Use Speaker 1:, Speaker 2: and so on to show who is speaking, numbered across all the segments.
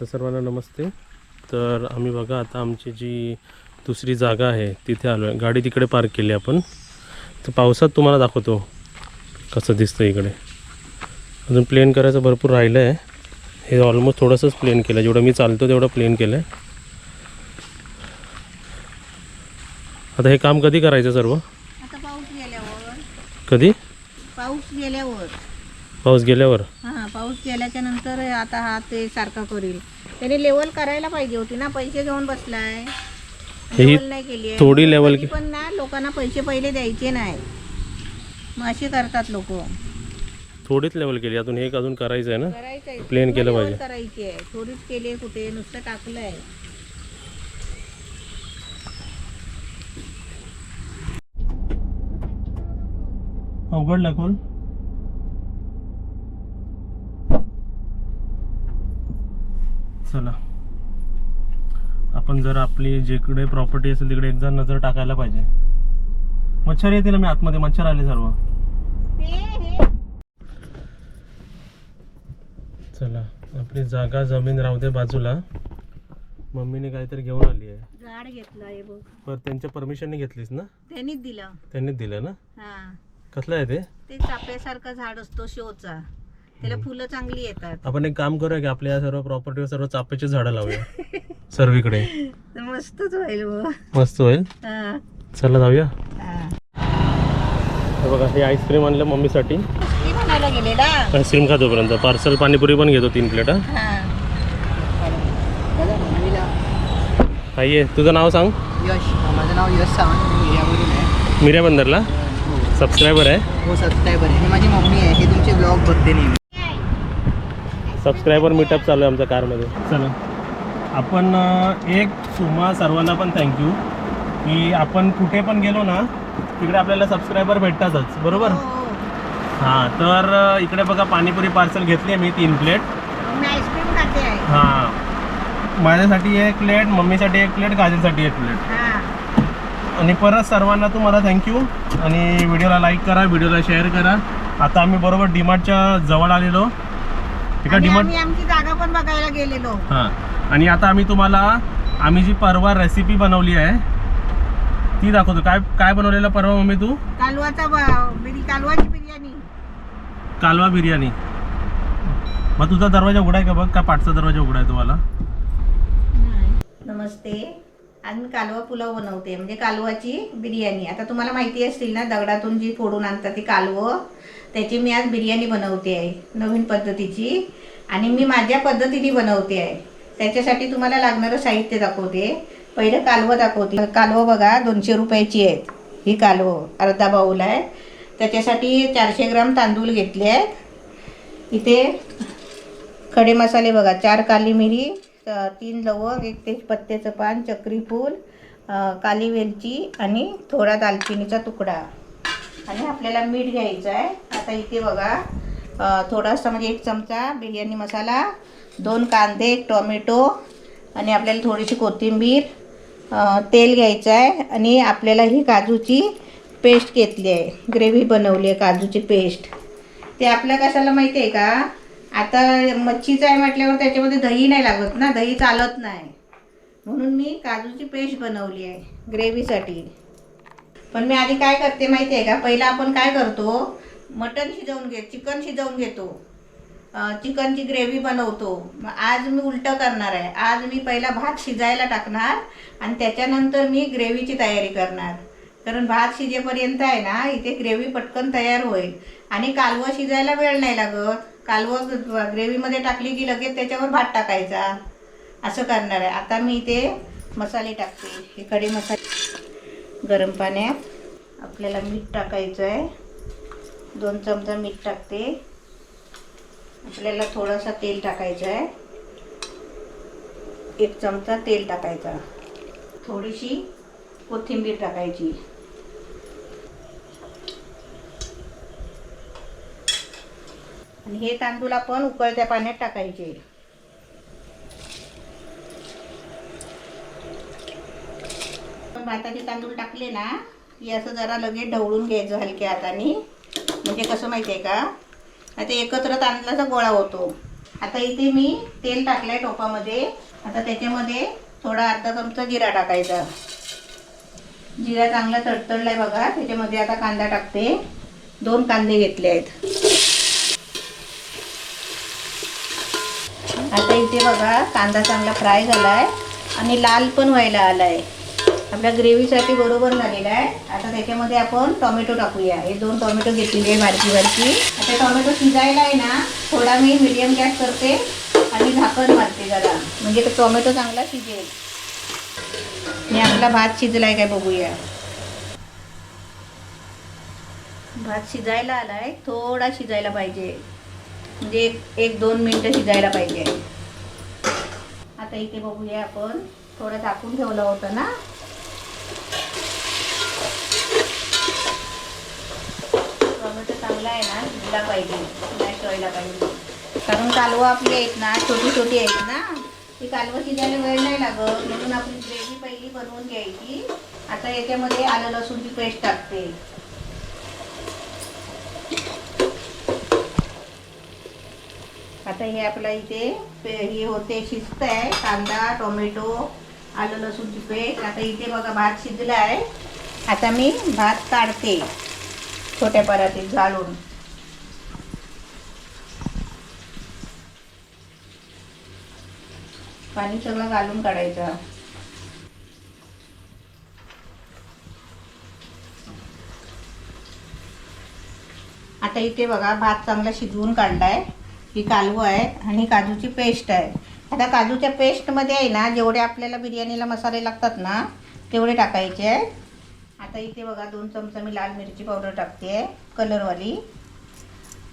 Speaker 1: तर सर्वांना नमस्ते. तर आम्ही बघा आता आमची जी दुसरी जागा आहे तिथे आलो आहे गाडी तिकडे पार्क केली आपण. तर पावसात तुम्हाला दाखवतो कसं दिसतं इकडे. अजून प्लेन करायचं भरपूर राहिलं आहे हे ऑलमोस्ट थोडंसंच प्लेन केलं जेवढं मी चालतो तेवढं प्लेन केलं आहे आता हे काम कधी करायचं सर्व?
Speaker 2: आता पाऊस गेल्यावर.
Speaker 1: कधी?
Speaker 2: पाऊस गेल्यावर.
Speaker 1: पाऊस गेल्यावर?
Speaker 2: हा पाऊस गेल्याच्यानंतर आता हा ते सारखा करील. त्याने लेवल करायला पाहिजे होती ना. पैसे घेऊन बसलाय.
Speaker 1: ही
Speaker 2: लेवल नाही केली आहे.
Speaker 1: थोडी
Speaker 2: कधी पण ना लोकांना पैसे पहिले द्यायचे नाही मग असे करतात लोक.
Speaker 1: थोडीच लेवल केली. अजून हे अजून करायचं आहे ना?
Speaker 2: करायचंय
Speaker 1: Plain केलं पाहिजे.
Speaker 2: करायची आहे. थोडीच केली आहे कुठे नुसतं टाकलंय
Speaker 1: अवघडला खोल चला. आपण जर आपली जिकडे प्रॉपर्टी असेल तिकडे एकदा नजर टाकायला पाहिजे. मच्छर येतील ना मी आतमध्ये मच्छर आले सर्व. चला आपली जागा जमीन राहू दे बाजूला. मम्मीने काहीतरी घेऊन आली आहे.
Speaker 2: झाड बघ.
Speaker 1: पर त्यांच्या परमिशनने घेतलीस ना?
Speaker 2: त्यांनीच दिलं.
Speaker 1: त्यांनीच दिलं ना?
Speaker 2: हा.
Speaker 1: कसलं आहे ते?
Speaker 2: ते चाप्यासारखं झाड असतो शोचा. त्याला फुलं चांगली येतात.
Speaker 1: आपण एक काम करूया की आपल्या या सर्व प्रॉपर्टीवर सर्व चाप्याची झाडं लावूया. सर्वीकडे.
Speaker 2: तर मस्तच होईल
Speaker 1: मस्त होईल?
Speaker 2: हा,
Speaker 1: चला जाऊया.
Speaker 2: हा.
Speaker 1: हे बघा हे आईस्क्रीम आणलं मम्मीसाठी.
Speaker 2: ती म्हणायला गेलेला?
Speaker 1: आईस्क्रीम खातोपर्यंत. पार्सल पाणीपुरी पण घेतो तीन प्लेट हा.
Speaker 2: हा.
Speaker 1: आई ये. तुझं नाव सांग?
Speaker 3: यश. माझं नाव यश सावंत मी आहे.
Speaker 1: बंदरला?
Speaker 3: हो.
Speaker 1: सबस्क्रायबर आहे?
Speaker 3: हो सबस्क्रायबर आहे. ही माझी मम्मी आहे. हे तुमचे ब्लॉग बघते नेहमी.
Speaker 1: सबस्क्रायबर मीटअप चालू आहे आमच्या कारमध्ये. चला. आपण एक तुम्हा सर्वांना पण थँक्यू की आपण कुठे पण गेलो ना तिकडे आपल्याला सबस्क्रायबर भेटतातच बरोबर?
Speaker 2: हो.
Speaker 1: हां तर इकडे बघा पाणीपुरी पार्सल घेतली आहे मी तीन प्लेट हां. माझ्यासाठी एक प्लेट मम्मीसाठी एक प्लेट काजलसाठी एक प्लेट
Speaker 2: हा.
Speaker 1: आणि परत सर्वांना तुम्हाला थँक्यू आणि व्हिडिओला लाईक करा व्हिडिओला शेअर करा. आता आम्ही बरोबर डीमार्टच्या जवळ आलेलो. एका
Speaker 2: आणि आम्ही आमची जागा पण बघायला गेलेलो.
Speaker 1: हां. आणि आता आम्ही तुम्हाला आम्ही जी परवा रेसिपी बनवली आहे ती दाखवतो. काय काय बनवलेलं परवा मम्मी तू?
Speaker 2: कालवाचा ब- बिरी कालवाची बिर्याणी.
Speaker 1: कालवा बिर्याणी. मग तुझा दरवाजा उघडा आहे का बघ? का पाठचा दरवाजा उघडा आहे तुम्हाला?
Speaker 2: नमस्ते. आज मी कालवा पुलाव बनवते. म्हणजे कालवाची बिर्याणी. आता तुम्हाला माहिती असतील ना दगडातून जी फोडून आणतात ती कालवं त्याची मी आज बिर्याणी बनवते आहे. नवीन पद्धतीची. आणि मी माझ्या पद्धतीने बनवते आहे. त्याच्यासाठी तुम्हाला लागणारं साहित्य दाखवते. पहिलं कालवं दाखवते. कालवं बघा दोनशे रुपयाची आहेत. ही कालवं अर्धा बाऊल आहे. त्याच्यासाठी चारशे ग्राम तांदूळ घेतले आहेत. इथे खडे मसाले बघा चार काली मिरी तीन लवंग एक तेजपत्त्याचं पान चक्रीफूल काली वेलची आणि थोडा दालचिनीचा तुकडा. आणि आपल्याला मीठ घ्यायचं आहे. आता इथे बघा थोडासा म्हणजे एक चमचा बिर्याणी मसाला दोन कांदे एक टोमॅटो आणि आपल्याला थोडीशी कोथिंबीर तेल घ्यायचं आहे आणि आपल्याला ही काजूची पेस्ट घेतली आहे. ग्रेव्ही बनवली आहे काजूची पेस्ट. ते आपल्या कशाला माहिती आहे का? आता मच्छीचं आहे म्हटल्यावर त्याच्यामध्ये दही नाही लागत ना दही चालत नाही. म्हणून मी काजूची पेस्ट बनवली आहे ग्रेव्हीसाठी. पण मी आधी काय करते माहिती आहे का? पहिलं आपण काय करतो? मटन शिजवून घे चिकन शिजवून घेतो. चिकनची ग्रेव्ही बनवतो. मग आज मी उलटं करणार आहे. आज मी पहिला भात शिजायला टाकणार आणि त्याच्यानंतर मी ग्रेव्हीची तयारी करणार. कारण भात शिजेपर्यंत आहे ना इथे ग्रेव्ही पटकन तयार होईल. आणि कालवं शिजायला वेळ नाही लागत. कालवं ग्रेव्हीमध्ये टाकली की लगेच त्याच्यावर भात टाकायचा. असं करणार आहे. आता मी इथे मसाले टाकते. हे खडे मसाले. गरम पाण्यात आपल्याला मीठ टाकायचं आहे. दोन चमचा मीठ टाकते. आपल्याला थोडासा तेल टाकायचं आहे. एक चमचा तेल टाकायचा. थोडीशी कोथिंबीर टाकायची. आणि हे तांदूळ आपण उकळत्या पाण्यात टाकायचे. भाताचे तांदूळ टाकले ना की असं जरा लगेच ढवळून घ्यायचं हलक्या हाताने. म्हणजे कसं माहिती आहे का? आता एकत्र तांदळाचा गोळा होतो. आता इथे मी तेल टाकलंय टोपामध्ये. आता त्याच्यामध्ये थोडा अर्धा चमचा जिरा टाकायचा. जिरा चांगला तडतडलाय बघा. त्याच्यामध्ये आता कांदा टाकते. दोन कांदे घेतले आहेत. आता इथे बघा कांदा चांगला फ्राय झालाय आणि लाल पण व्हायला आलाय. आपल्या ग्रेव्हीसाठी बरोबर झालेला आहे. आता त्याच्यामध्ये आपण टोमॅटो टाकूया. हे दोन टोमॅटो घेतलेले आहे बारकी बारकी. आता टोमॅटो शिजायला आहे ना थोडा मी मिडियम गॅस करते आणि झाकण मारते जरा. म्हणजे तो टोमॅटो चांगला शिजेल. आणि आपला भात शिजलाय काय बघूया. भात शिजायला आलाय. थोडा शिजायला पाहिजे. म्हणजे एक एक दोन मिनटं शिजायला पाहिजे. आता इथे बघूया आपण. थोडं झाकून ठेवलं होतं ना. टोमॅटो आहे ना शिजला पाहिजे. नाही ठेवायला पाहिजे. कारण कालवं आपली आहेत ना छोटी छोटी आहेत ना. ती कालवं शिजायला वेळ नाही लागत. म्हणून आपली ग्रेव्ही पहिली बनवून घ्यायची. आता याच्यामध्ये आलं लसूणची पेस्ट टाकते. आता हे आपल्या इथे हे होते शिजत आहे. कांदा टोमॅटो आलं लसूणची पेस्ट. आता इथे बघा भात शिजला आहे आता मी भात काढते. छोट्या परातीत घालून. पाणी सगळं घालून काढायचं. आता इथे बघा भात चांगला शिजवून काढलाय. ही कालवं आहे आणि काजूची पेस्ट आहे. आता काजूच्या पेस्टमध्ये आहे ना जेवढे आपल्याला बिर्याणीला मसाले लागतात ना तेवढे टाकायचे आहे आता इथे बघा दोन चमचा मी लाल मिरची पावडर टाकते कलरवाली.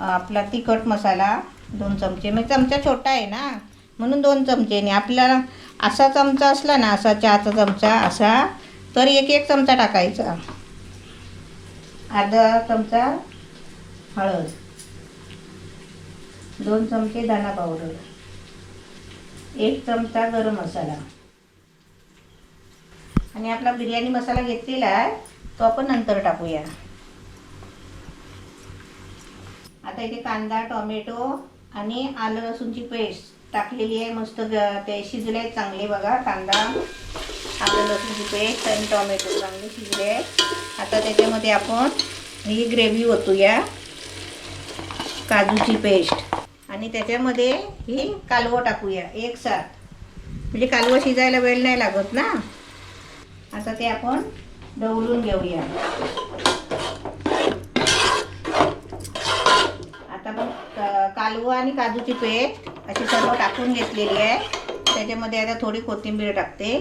Speaker 2: आपला तिखट मसाला दोन चमचे. मग चमचा छोटा आहे ना म्हणून दोन चमचे नाही आपल्याला असा चमचा असला ना असा चहाचा चमचा असा तर एक एक चमचा टाकायचा. अर्धा चमचा हळद. दोन चमचे दाणा पावडर. एक चमचा गरम मसाला. आणि आपला बिर्याणी मसाला घेतलेला आहे तो आपण नंतर टाकूया. आता इथे कांदा टोमॅटो आणि आलं लसूणची पेस्ट टाकलेली आहे मस्त ते शिजले आहेत चांगले बघा कांदा आलं लसूणची पेस्ट आणि टोमॅटो चांगले शिजले आहेत. आता त्याच्यामध्ये आपण ही ग्रेव्ही ओतूया काजूची पेस्ट. आणि त्याच्यामध्ये ही कालवं टाकूया एक साथ. म्हणजे कालवं शिजायला वेळ नाही लागत ना? आता ते आपण ढवळून घेऊया. आता आपण कालवा आणि काजूची पेस्ट अशी सर्व टाकून घेतलेली आहे. त्याच्यामध्ये आता थोडी कोथिंबीर टाकते.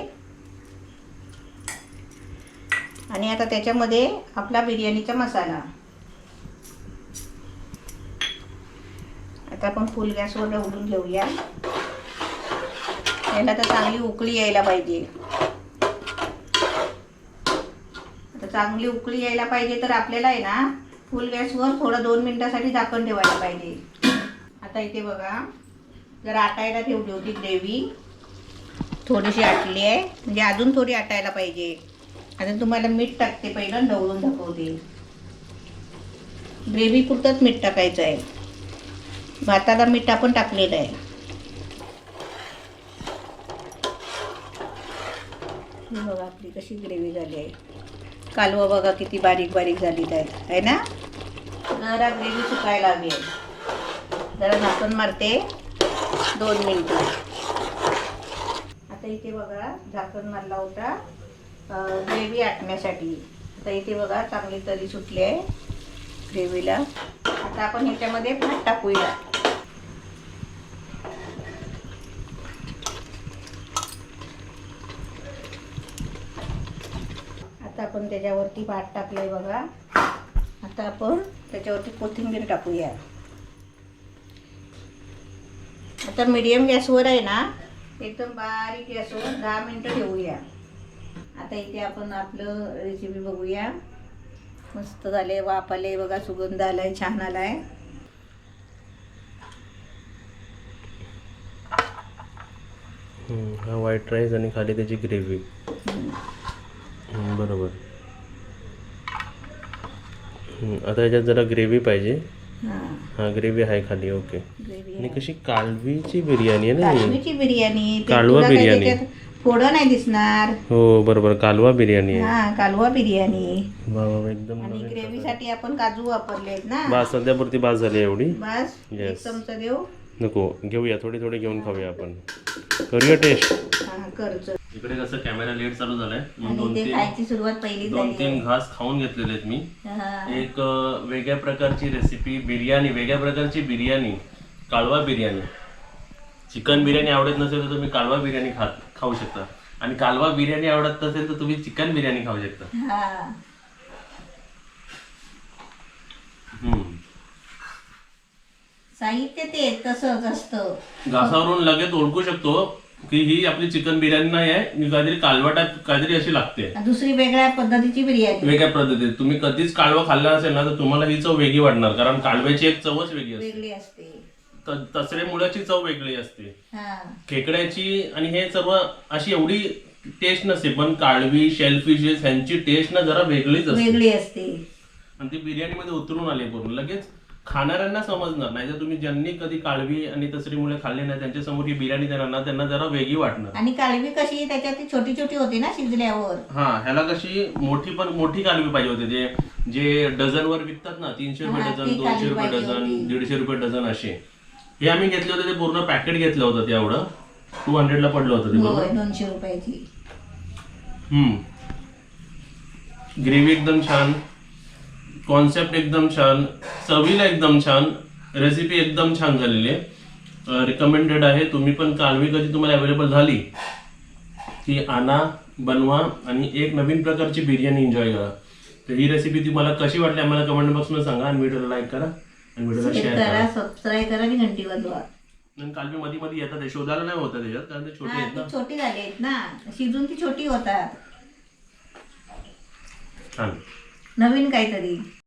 Speaker 2: आणि आता त्याच्यामध्ये आपला बिर्याणीचा मसाला. आता आपण फुल गॅसवर ढवळून घेऊया. याला तर चांगली उकळी यायला पाहिजे आता चांगली उकळी यायला पाहिजे तर आपल्याला आहे ना फुल गॅसवर थोडं दोन मिनटासाठी झाकण ठेवायला पाहिजे. आता इथे बघा जर आटायला ठेवली होती ग्रेव्ही. थोडीशी आटली आहे. म्हणजे अजून थोडी आटायला पाहिजे. आता तुम्हाला मीठ टाकते पहिलं ढवळून दाखवते. ग्रेव्ही पुरतंच मीठ टाकायचं आहे. भाताला मीठ आपण टाकलेलं आहे. बघा आपली कशी ग्रेव्ही झाली आहे. कालवं बघा किती बारीक बारीक झाली आहेत आहे ना? जरा ग्रेव्ही सुकायला हवी आहे. जरा झाकण मारते. दोन मिनटं. आता इथे बघा झाकण मारला होता. ग्रेव्ही आटण्यासाठी. आता इथे बघा चांगली तरी सुटली आहे ग्रेव्हीला. आता आपण ह्याच्यामध्ये भात टाकूया आता आपण त्याच्यावरती भात टाकलंय बघा. आता आपण त्याच्यावरती कोथिंबीर टाकूया. आता मीडियम गॅसवर आहे ना एकदम बारीक गॅसवर दहा मिनटं ठेवूया. आता इथे आपण आपलं रेसिपी बघूया. मस्त झाले वाफ आले बघा सुगंध आलाय छान आलाय.
Speaker 1: हा व्हाईट राईस आणि खाली त्याची ग्रेव्ही बरोबर. आता याच्यात जरा ग्रेव्ही पाहिजे.
Speaker 2: हां.
Speaker 1: हा ग्रेव्ही आहे खाली ओके
Speaker 2: ग्रेव्ही
Speaker 1: आणि कशी कालवीची बिर्याणी आहे ना ही?
Speaker 2: काश्मीरची बिर्याणी. ते
Speaker 1: कालवा
Speaker 2: तुला
Speaker 1: बिर्याणी.
Speaker 2: त्याच्यात फोडं नाही दिसणार.
Speaker 1: हो बरोबर कालवा बिर्याणी आहे.
Speaker 2: हा कालवा बिर्याणी.
Speaker 1: वा वा वा, एकदम
Speaker 2: आणि
Speaker 1: नवीन
Speaker 2: ग्रेव्हीसाठी आपण काजू वापरले ना.
Speaker 1: बस सध्यापुरती बास झाली एवढी.
Speaker 2: बस एक
Speaker 1: Yes.
Speaker 2: चमचा देऊ.
Speaker 1: नको घेऊया थोडी थोडी घेऊन खाऊया आपण. करूया टेस्ट
Speaker 2: हा करच
Speaker 1: इकडे कसं कॅमेरा लेट चालू झालाय. दोन
Speaker 2: ते
Speaker 1: तीन
Speaker 2: खायची सुरुवात पहिली
Speaker 1: दोन
Speaker 2: झाली
Speaker 1: तीन घास खाऊन घेतलेले आहेत मी.
Speaker 2: हा.
Speaker 1: एक अ, वेगळ्या प्रकारची रेसिपी बिर्याणी. वेगळ्या प्रकारची बिर्याणी. कालवा बिर्याणी. चिकन बिर्याणी आवडत नसेल तर तुम्ही कालवा बिर्याणी खात खाऊ शकता. आणि कालवा बिर्याणी आवडत नसेल तर तुम्ही चिकन बिर्याणी खाऊ शकता.
Speaker 2: हा.
Speaker 1: हम्म.
Speaker 2: साहित्य ते तसंच असतं.
Speaker 1: घासावरून लगेच ओळखू शकतो. की ही आपली चिकन बिर्याणी नाही आहे ही काहीतरी कालवा टाईप काहीतरी अशी लागते.
Speaker 2: दुसरी वेगळ्या पद्धतीची बिर्याणी.
Speaker 1: वेगळ्या पद्धतीत. तुम्ही कधीच कालवा खाल्ला नसेल ना तर तुम्हाला ही चव वेगळी वाटणार कारण कालव्याची एक चवच वेगळी असते.
Speaker 2: वेगळी असते.
Speaker 1: त- तसरे मुळाची चव वेगळी असते.
Speaker 2: हा.
Speaker 1: खेकड्याची आणि हे सर्व अशी एवढी टेस्ट नसते पण काळवी शेलफिशेस ह्यांची टेस्ट ना जरा वेगळीच असते.
Speaker 2: वेगळी असते.
Speaker 1: आणि ती बिर्याणीमध्ये उतरून आली पूर्ण लगेच खाणाऱ्यांना समजणार नाही. तर तुम्ही ज्यांनी कधी काळवी आणि तसरी मुळे खाल्ले नाही त्यांच्यासमोर ही बिर्याणी देणार ना त्यांना जरा वेगळी वाटणार.
Speaker 2: आणि कालवी कशी त्याच्यात छोटी छोटी होती ना शिजल्यावर?
Speaker 1: हा ह्याला कशी मोठी पण मोठी कालवी पाहिजे होती. जे जे डझनवर विकतात ना तीनशे रुपये
Speaker 2: हा,
Speaker 1: डझन
Speaker 2: ती
Speaker 1: दोनशे
Speaker 2: कालवी
Speaker 1: रुपये
Speaker 2: पाहिजे
Speaker 1: डझन
Speaker 2: होती.
Speaker 1: दीडशे रुपये डझन असे. हे आम्ही घेतले होते ते पूर्ण पॅकेट घेतलं होतं ते एवढं. टू हंड्रेडला पडलं होतं ते बरोबर?
Speaker 2: होय दोनशे रुपयाची.
Speaker 1: हम्म. ग्रेव्ही एकदम छान. कॉन्सेप्ट एकदम छान चवीला एकदम छान रेसिपी एकदम छान झालेली आहे. रिकमेंडेड आहे. तुम्ही पण कालवी कधी तुम्हाला अवेलेबल झाली ती आणा बनवा आणि एक नवीन प्रकारची बिर्याणी एन्जॉय करा. तर ही रेसिपी तुम्हाला कशी वाटली आम्हाला कमेंट बॉक्समध्ये सांगा आणि व्हिडिओला लाईक करा आणि व्हिडिओला शेअर करा.
Speaker 2: करा सबस्क्राईब करा आणि घंटी वाजवा
Speaker 1: कालवी मध्ये मध्ये येतात ते शोधायला नाही होतं त्याच्यात कारण ते छोटे आहेत ना.
Speaker 2: छोटी झाली आहेत ना. शिजून ती छोटी होतात.
Speaker 1: छान.
Speaker 2: नवीन काहीतरी.